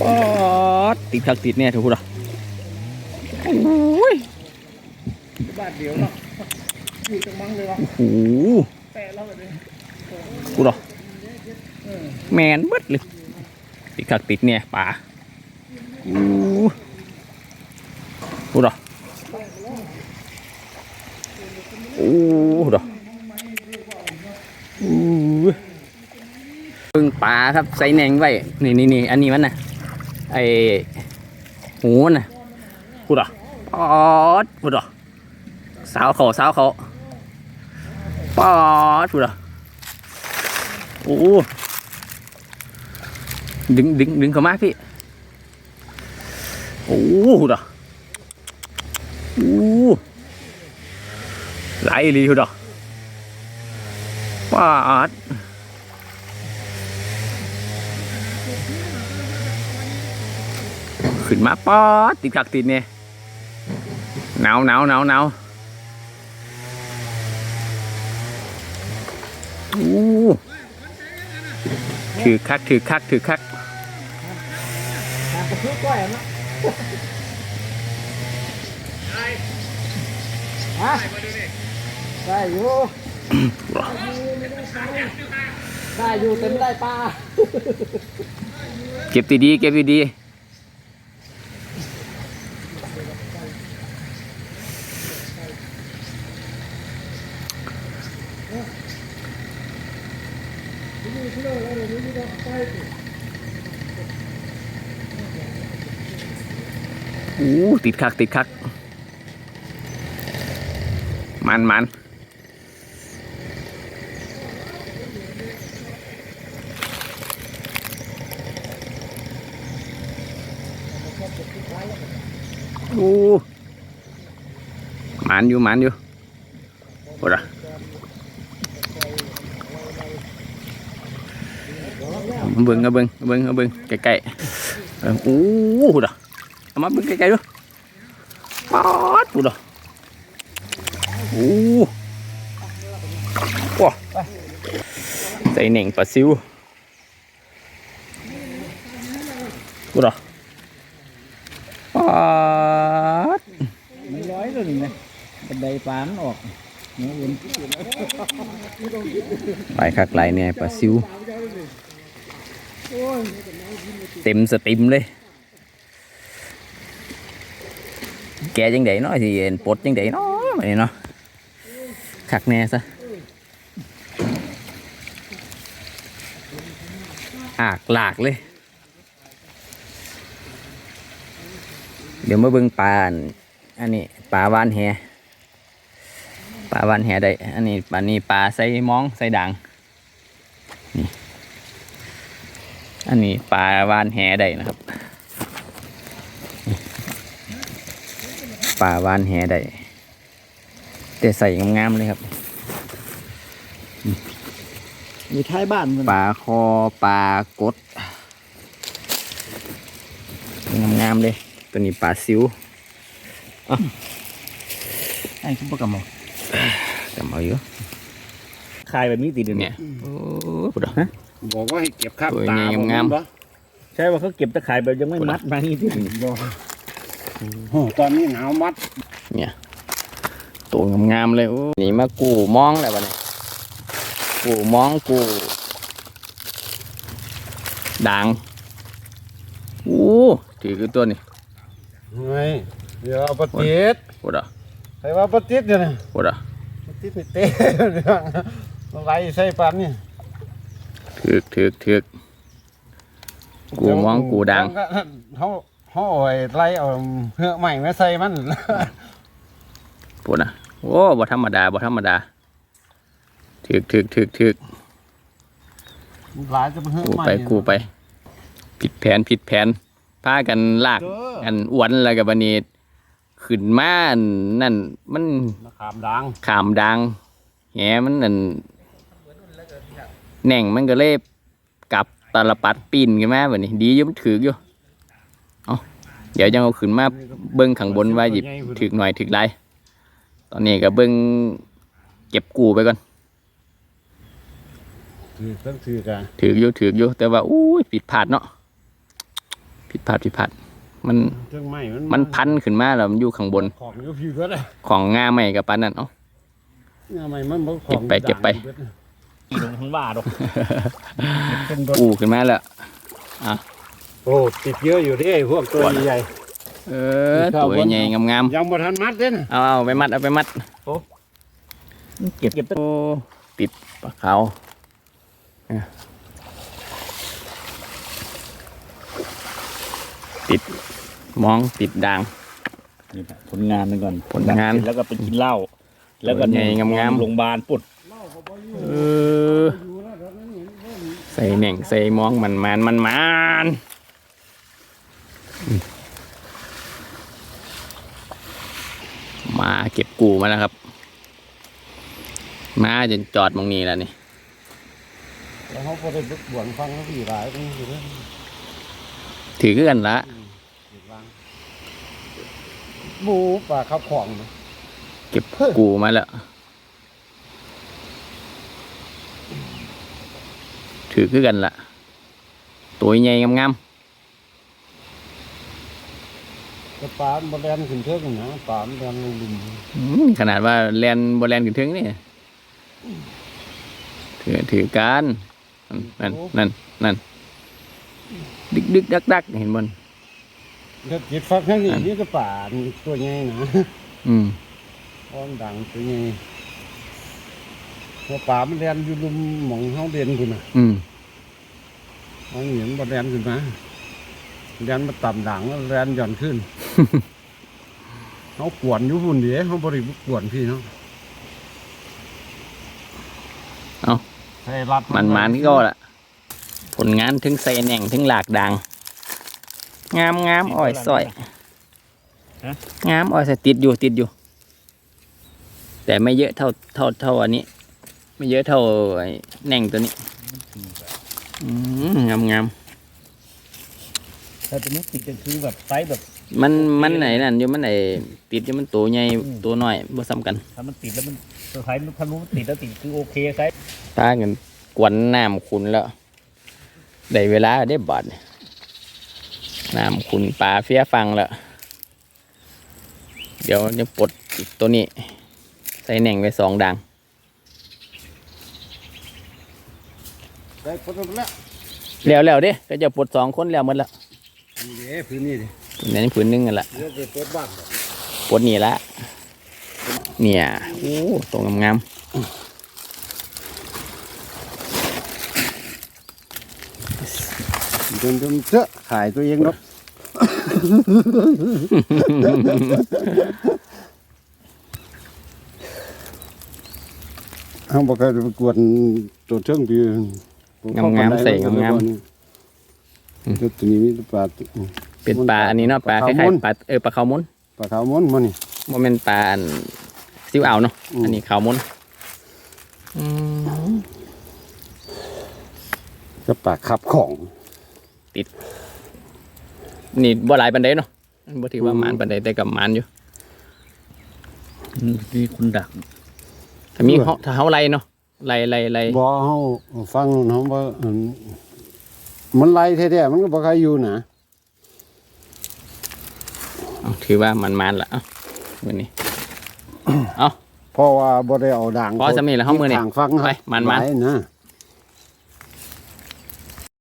ปอดติดคักติดเนี่ยถูกหรอโอ้ยบาทเดียวเนาะอยู่จังมังเลยเนาะโอ้โหแปะแล้วแบบนี้กูหรอแมนเบิดเลยติดคักติดเนี่ยป่าอู้กูหรอโอ้หรออู้เพิ่งปลาครับใส่แหนงไว้ นี่นี่นี่อันนี้มันน่ะ ไอหูมันน่ะกูหรอปอดกูหรอสาวเขาสาวเขาปอดกูหรอโอ้ดึงดึงดึงเข้ามาพี่โอ้โหดอะโอ้ไหลลีหุ่ดอะปาด ขึ้นมาปาดติดขักติดเนี่ยหนาวหนาวหนาวหนาวโอ้ถือคักถือคักถือคักหากระเพื่อก้อยอะเนาะฮะได้อยู่ได้อยู่เต็มได้ปลาเก็บดีๆเก็บดีๆ โอ้ติดคักติดคัก มันมันโอ้มันอยู่มันอยู่โอ้ละ เบิ่งเอาเบิ่งเอาเบิ่งเอาเบิ่งใกล้ๆเออโอ้โหดอะเอามาเบิ่งใกล้ๆดูป๊อดโหดอะโอ้โหใส่เหน่งปลาซิวโหดอะป๊อดไม่ร้อยเลยนี่ไงบันไดปานออกไปคักไหลเนี่ยปลาซิว เต็มสติมเลย แกจังไดเนาะ thì ปลดจังไดเนาะมานี่เนาะคักแน่ซะอากหลากเลย เดี๋ยวมาเบิ่งปลาอันอันนี้ปลาวานแหปลาวานแหได้ อันนี้ปลานี้ปลาใส่มองใส่ด่างนี่ อันนี้ปลาวานแหได้นะครับปลาวานแหได้แต่ใส่งามๆเลยครับอยู่ท้ายบ้านมันปลาคอปลากดงามๆเลย ตัวนี้ปลาซิวไอ้คุณประกำมจำเอาอยู่คายแบบนี้ติดเนี่ยโอ้โหดอก บอกว่าให้เก็บข้ามตัวตาใหญ่ผมงามๆ บ่ใช่ว่าเขาเก็บตะข่ายแบบยังไม่มัดมานี่ที่โอ้ตอนนี้หนาวมัดเนี่ยตัวงามๆเลยโอ้นี่มากูมองแล้ววะเนี่ยกูมองกูด่างโอ้ถือคือตัวนี้เฮ้ยเดี๋ยวเอาปฏิดโหดอะใครว่าปฏิดเนี่ยนะโหดอะปฏิดไม่เต้เดี๋ยวมันไหลใส่ปันนี่ ถือกถือกถือกกูมองกูด่างเขาเขาเอาไว้ไล่เอาเหือกใหม่มาใส่มันโหดอะโอ้บ่ธรรมดาบ่ธรรมดาถือกถือกถือกถือกหลายจะเป็นเหือกกูใหม่ไปกูไป ผิดแผนผิดแผนพากันลากเด้ออันอ้วนแล้วกับบันนี้ขึ้นมาอันนั่นมันมะขามดังขามดังแหมันนั่น แหน่งมันก็เลยกลับตาลปัดปีนกันมาแบบนี้ ดีอยู่มันถือกอยู่เอาเดี๋ยวจะเอาขึ้นมาเบิ้งข้างบนว่าหยิบถือกหน่อยถือกไรตอนนี้ก็เบิ้งเก็บกูไปก่อน ถือต้องถือกันถือกอยู่ถือกอยู่แต่ว่าอู้ยผิดพลาดเนาะพลาดผิดพลาดมันเครื่องไม้มันมันพันขึ้นมาแล้วมันอยู่ข้างบน ของอยู่พี่ก็ได้ของงาใหม่กับปานนั้นเอ้าเนี่ยไม้มันบ่ขเก็อบงไปเก็บไป ด่าง บิดนะตีลงทั้งว่าดอกเป็นรถอู้ขึ้นมาแล้วโอ้ติดเยอะอยู่เดิพวกตัวใหญ่เออตัวใหญ่งามๆยังบ่ทันมัดเด้นะๆเอาเอาไปมัดเอาไปมัดเก็บเก็บโอ้ติดปลาเขาวเนี่ยติดมองติดด่างนี่แหละผลงานมันก่อนผลงานแล้วก็ไปกินเหล้าแล้วก็ใหญ่งามๆโรงพยาบาลปุด เออ ใส่แหน่งใส่มองมันมันมันมันอืมมาเก็บกูมาแล้วครับ มาจนจอดมองนี้แล้วนี่แล้วเขาบ่ได้บวนฟังเขาพี่หลายนี่อยู่เด้อถือกันละติดวางหมูปลาขับของนะเก็บกูมาแล้ว ถือคือกันละตัวใหญ่งามแต่ปลามันบ่แล่นขึ้นเทิงนะปลามันแล่นลงหลุมๆอืมขนาดว่าแลนบแลนขึ้นถึงนี่ถือถือกันนั่นนั่นนั่นดึกดึกดักดักเห็นบนถ้าจิตฟักทั้งนี้นี่ก็ป่านี่ตัวใหญ่นะอืมอ้อมดังตัวใหญ่ เพราะป่ามันแล่นอยู่ลุมหมองเฮาเด่นพุ่นน่ะอืมมันเห็นบ่แล่นขึ้นมาแล่นมาต่ำดังแล้วแล่นหย่อนขึ้นเฮากวนอยู่พุ่นเด้เฮาบ่ได้กวนพี่เนาะเอาใส่รัดมันมันก็ละผลงานถึงใส่แหน่งถึงหลากดัง งามงามอ้อยสอยงามอ้อยสอยติดอยู่ติดอยู่ แต่ไม่เยอะเท่าเท่าเท่าอันนี้ ไม่เยอะเท่าไอ้แหน่งตัวนี้อืมงามงามแต่ตัวนี้ติดก็คือแบบไซส์แบบ มันมันไหนนั่นอยู่มันไหนติดอยู่มันตัวใหญ่ตัวน้อยบ่ซ้ำกันถ้ามันติดแล้วมันตัวไซส์ถ้ารู้มันติดแล้วติดคือโอเคไซส์ตากันกวนน้ำขุนแล้วได้เวลาได้บาดนี่น้ำขุนปลาเฟี้ยฟังแล้วเดี๋ยวจะปลดอีกตัวนี้ ใส่แหน่งไปสองดัง ได้พอแล้วแล้วแล้วเด้ก็จะปลดสองคนแล้วหมดละนี่เด้พื้นนี่เด้ในนี้ผืนหนึงกันละเดี๋ยวไปเปิดบ้านปลดนี่ละเนี่ยโอ้ตัวงามจนจนเจอะขายตัวเองเนาะเขาบอกให้ไปกวนตัวเชิงพี่ งามๆใส่งามๆตัวนี้มีปลาๆเป็นปลาอันนี้เนาะปลาคปลาล้ายขาวม้วนๆปลาเออปลาขาวมุนปลาขาวม้วนมันนี่โมเมนปลาอันซิวอ่าวเนาะอืม อันนี้ขาวมุนอืมก็ปลาขับของ นี่บ่หลายปันไดเนาะบ่ถือว่าหมานปันไดแต่กับหมานอยู่นี่คุณดักถ้ามีเฮาถ้าเฮาไล่เนาะ ไล่ไล่ไล่บ่เฮาฟังนู่นเฮาว่าอันมันไล่แท้ๆมันก็บ่ใครอยู่นะเอาถือว่ามันมันละเอ้ามื้อนี้เอาเพราะว่าบ่ได้เอาด่างพอสำนี้แล้วเฮามื้อนี้ทางฟังไปมันๆหลายนะ